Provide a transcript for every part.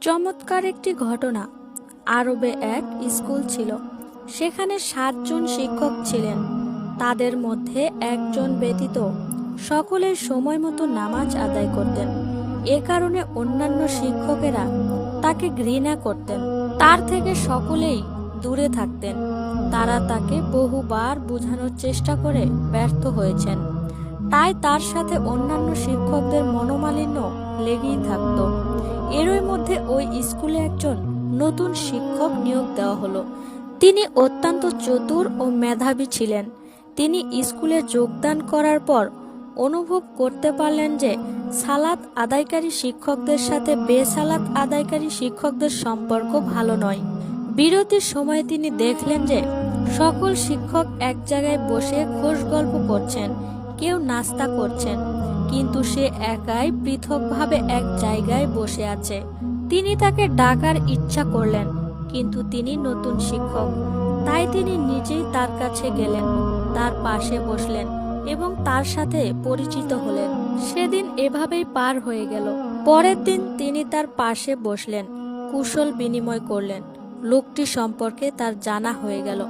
চমৎকার একটি ঘটনা। আরবে এক স্কুল ছিল। সেখানে সাতজন শিক্ষক ছিলেন। তাদের মধ্যে একজন ব্যতীত সকলের সময় মতো নামাজ আদায় করতেন। এ কারণে অন্যান্য শিক্ষকেরা তাকে ঘৃণা করতেন। তার থেকে সকলেই দূরে থাকতেন। তারা তাকে বহুবার বোঝানোর চেষ্টা করে ব্যর্থ হয়েছেন। তাই তার সাথে অন্যান্য শিক্ষকদের মনোমালিন্য লেগেই থাকত। এরই মধ্যে ওই স্কুলে একজন নতুন শিক্ষক নিয়োগ দেওয়া হলো। তিনি অত্যন্ত চতুর ও মেধাবী ছিলেন। তিনি স্কুলে যোগদান করার পর অনুভব করতে পারলেন যে সালাত আদায়কারী শিক্ষকদের সাথে বেসালাত আদায়কারী শিক্ষকদের সম্পর্ক ভালো নয়। বিরতির সময় তিনি দেখলেন যে সকল শিক্ষক এক জায়গায় বসে খোশ গল্প করছেন। কেউ নাস্তা করছেন, কিন্তু সে একাই পৃথকভাবে এক জায়গায় বসে আছে। তিনি তাকে ডাকার ইচ্ছা করলেন, কিন্তু তিনি নতুন শিক্ষক। তাই তিনি নিজেই তার কাছে গেলেন, তার পাশে বসলেন এবং তার সাথে পরিচিত হলেন। সেদিন এভাবেই পার হয়ে গেল। পরের দিন তিনি তার পাশে বসলেন, কুশল বিনিময় করলেন। লোকটি সম্পর্কে তার জানা হয়ে গেল।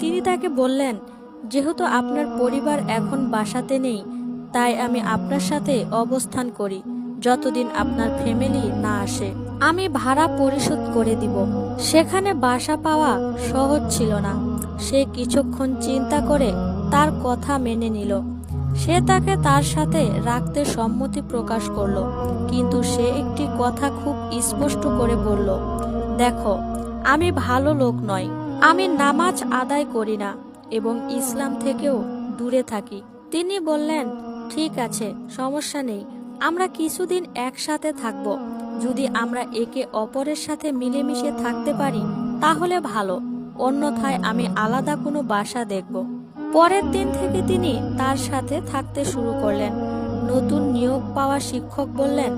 তিনি তাকে বললেন যেহেতু আপনার পরিবার এখন বাসাতে নেই, তাই আমি আপনার সাথে অবস্থান করি, যতদিন আপনার ফ্যামিলি না আসে। আমি ভাড়া পরিশোধ করে দিব। সেখানে বাসা পাওয়া সহজ ছিল না। সে কিছুক্ষণ চিন্তা করে তার কথা মেনে নিল। সে তাকে তার সাথে রাখতে সম্মতি প্রকাশ করল, কিন্তু সে একটি কথা খুব স্পষ্ট করে বলল, দেখো, আমি ভালো লোক নয় আমি নামাজ আদায় করি না। এবং ইসলাম থেকেও দূরে থাকি। তিনি বললেন, ঠিক আছে, সমস্যা নেই। আমরা কিছুদিন একসাথে থাকব। যদি আমরা একে অপরের সাথে মিলেমিশে থাকতে পারি, তাহলে ভালো। অন্যথায় আমি আলাদা কোনো বাসা দেখব। পরের দিন থেকে তিনি তার সাথে থাকতে শুরু করলেন। নতুন নিয়োগ পাওয়া শিক্ষক বললেন,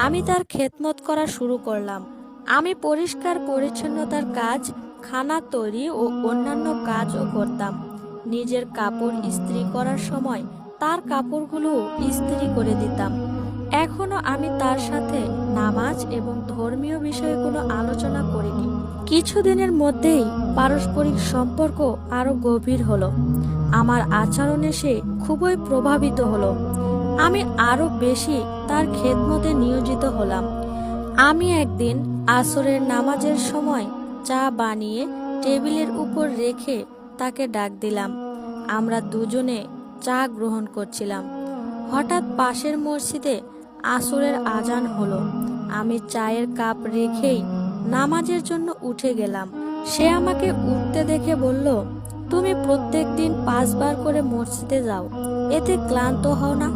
আমি তার খেদমত করা শুরু করলাম। আমি পরিষ্কার পরিচ্ছন্নতার কাজ খানা তৈরি ও অন্যান্য কাজও করতাম। নিজের কাপড় ইস্ত্রি করার সময় তার কাপড়গুলো ইস্ত্রি করে দিতাম। এখনও আমি তার সাথে নামাজ এবং ধর্মীয় বিষয়ে কোনো আলোচনা করিনি। কিছুদিনের মধ্যেই পারস্পরিক সম্পর্ক আরও গভীর হলো। আমার আচরণে সে খুবই প্রভাবিত হলো। আমি আরও বেশি তার খেদমতে নিয়োজিত হলাম। আমি একদিন আসরের নামাজের সময় চা বানিয়ে টেবিলের উপর রেখে তাকে ডাক দিলাম। আমরা দুজনে চা গ্রহণ করছিলাম। হঠাৎ পাশের মসজিদে আসরের আজান হলো। আমি চায়ের কাপ রেখেই নামাজের জন্য উঠে গেলাম। সে আমাকে উঠতে দেখে বলল, তুমি প্রত্যেক দিন পাঁচবার করে মসজিদে যাও, এতে ক্লান্ত হও না।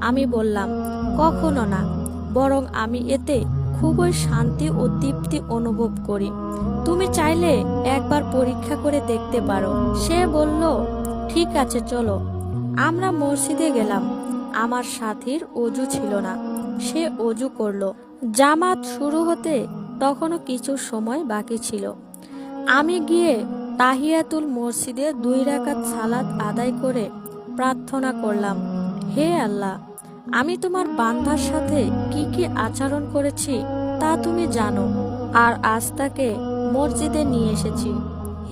আমি বললাম, কখনো না, বরং আমি এতে খুবই শান্তি ও তৃপ্তি অনুভব করি। তুমি চাইলে একবার পরীক্ষা করে দেখতে পারো। সে বলল, ঠিক আছে, চলো। আমরা মসজিদে গেলাম। আমার সাথীর অজু ছিল না। সে অজু করল। জামাত শুরু হতে তখনও কিছু সময় বাকি ছিল। আমি গিয়ে তাহিয়াতুল মসজিদে দুই রাকাত সালাত আদায় করে প্রার্থনা করলাম, হে আল্লাহ আমি তোমার বান্ধার সাথে কি কি আচরণ করেছি তা তুমি জানো, আর আজ তাকে মসজিদে নিয়ে এসেছি।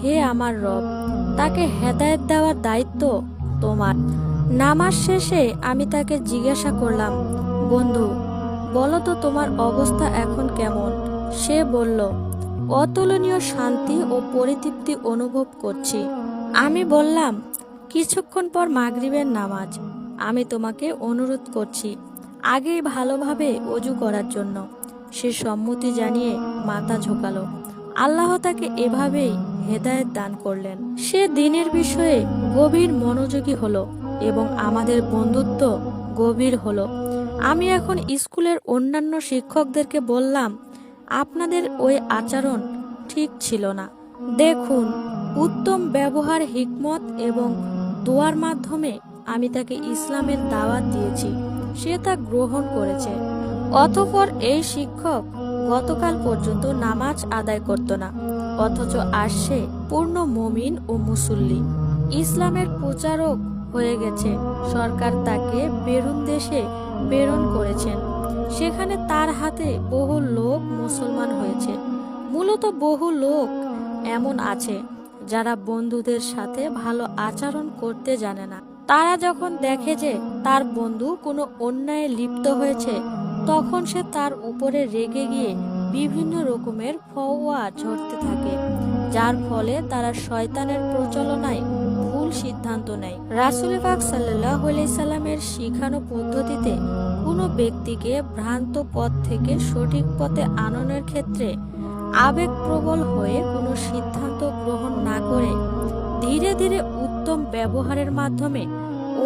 হে আমার রব, তাকে হেদায়েত দেওয়ার দায়িত্ব তোমার। নামাজ শেষে আমি তাকে জিজ্ঞাসা করলাম, বন্ধু, বলো তো তোমার অবস্থা এখন কেমন? সে বলল, অতুলনীয় শান্তি ও পরিতৃপ্তি অনুভব করছি। আমি বললাম, কিছুক্ষণ পর মাগরিবের নামাজ। আমি তোমাকে অনুরোধ করছি, আগেই ভালোভাবে অজু করার জন্য। সে সম্মতি জানিয়ে মাথা ঝোঁকালো। আল্লাহ তাকে এভাবেই হেদায়েত দান করলেন। সে দিনের বিষয়ে গভীর মনোযোগী হলো এবং আমাদের বন্ধুত্ব গভীর হলো। আমি এখন স্কুলের অন্যান্য শিক্ষকদেরকে বললাম, আপনাদের ওই আচরণ ঠিক ছিল না। দেখুন, উত্তম ব্যবহার, হিকমত এবং দোয়ার মাধ্যমে আমি তাকে ইসলামের দাওয়াত দিয়েছি, সে তা গ্রহণ করেছে। অতঃপর এই শিক্ষক গতকাল পর্যন্ত নামাজ আদায় করত না, অথচ আসছে পূর্ণ মমিন ও মুসল্লি। ইসলামের প্রচারক হয়ে গেছে, সরকার তাকে বেরুন দেশে প্রেরণ করেছেন। সেখানে তার হাতে বহু লোক মুসলমান হয়েছে। মূলত বহু লোক এমন আছে, যারা বন্ধুদের সাথে ভালো আচরণ করতে জানে না। তারা যখন দেখে যে তার বন্ধু কোনো অন্যায়ে লিপ্ত হয়েছে, তখন সে তার উপরে রেগে গিয়ে বিভিন্ন রকমের ফওয়া ঝরতে থাকে, যার ফলে তারা শয়তানের প্রচলনায় ভুল সিদ্ধান্ত নেয়। রাসুল পাক সাল্লাহ সাল্লামের শিখানো পদ্ধতিতে কোনো ব্যক্তিকে ভ্রান্ত পথ থেকে সঠিক পথে আননের ক্ষেত্রে আবেগ প্রবল হয়ে কোনো সিদ্ধান্ত গ্রহণ না করে ধীরে ধীরে উত্তম ব্যবহারের মাধ্যমে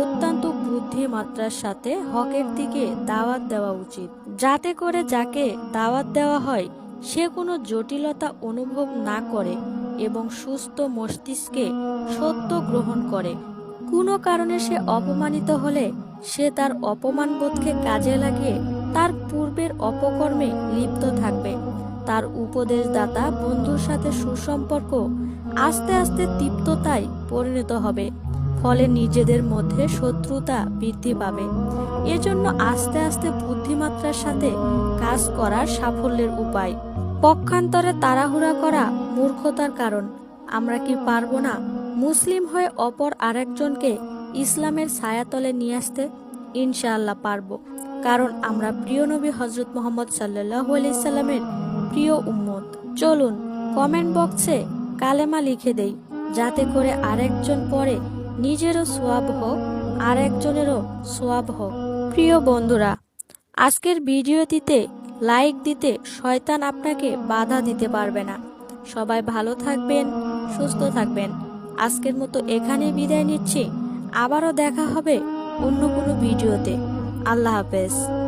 অত্যন্ত বুদ্ধিমাত্রার সাথে হকের দিকে দাওয়াত দেওয়া উচিত। যাতে করে যাকে দাওয়াত দেওয়া হয়, সে কোনো জটিলতা অনুভব না করে এবং সুস্থ মস্তিষ্কে সত্য গ্রহণ করে। কোনো কারণে সে অপমানিত হলে সে তার অপমানবোধকে কাজে লাগিয়ে তার পূর্বের অপকর্মে লিপ্ত থাকবে। তার উপদেশদাতা বন্ধুর সাথে সুসম্পর্ক আস্তে আস্তে তিক্ততায় পরিণত হবে। ফলে নিজেদের মধ্যে শত্রুতা বৃদ্ধি পাবে। এজন্য আস্তে আস্তে বুদ্ধিমাত্রার সাথে কাজ করার সাফল্যের উপায়। পক্ষান্তরে তাড়াহুড়া করা মূর্খতার কারণ। আমরা কি পারব না মুসলিম হয়ে অপর আরেকজনকে ইসলামের ছায়াতলে নিয়ে আসতে? ইনশাআল্লাহ পারব। কারণ আমরা প্রিয় নবী হজরত মোহাম্মদ সাল্লাহ সাল্লামের প্রিয় উম্মত। চলুন কমেন্ট বক্সে কালেমা লিখে দেই। যাতে করে আরেকজন পরে নিজেরও সোয়াব হোক, আর একজনেরও সোয়াব হোক। প্রিয় বন্ধুরা, আজকের ভিডিওটিতে লাইক দিতে শয়তান আপনাকে বাধা দিতে পারবে না। সবাই ভালো থাকবেন, সুস্থ থাকবেন। আজকের মতো এখানেই বিদায় নিচ্ছি। আবারও দেখা হবে অন্য কোনো ভিডিওতে। আল্লাহ হাফেজ।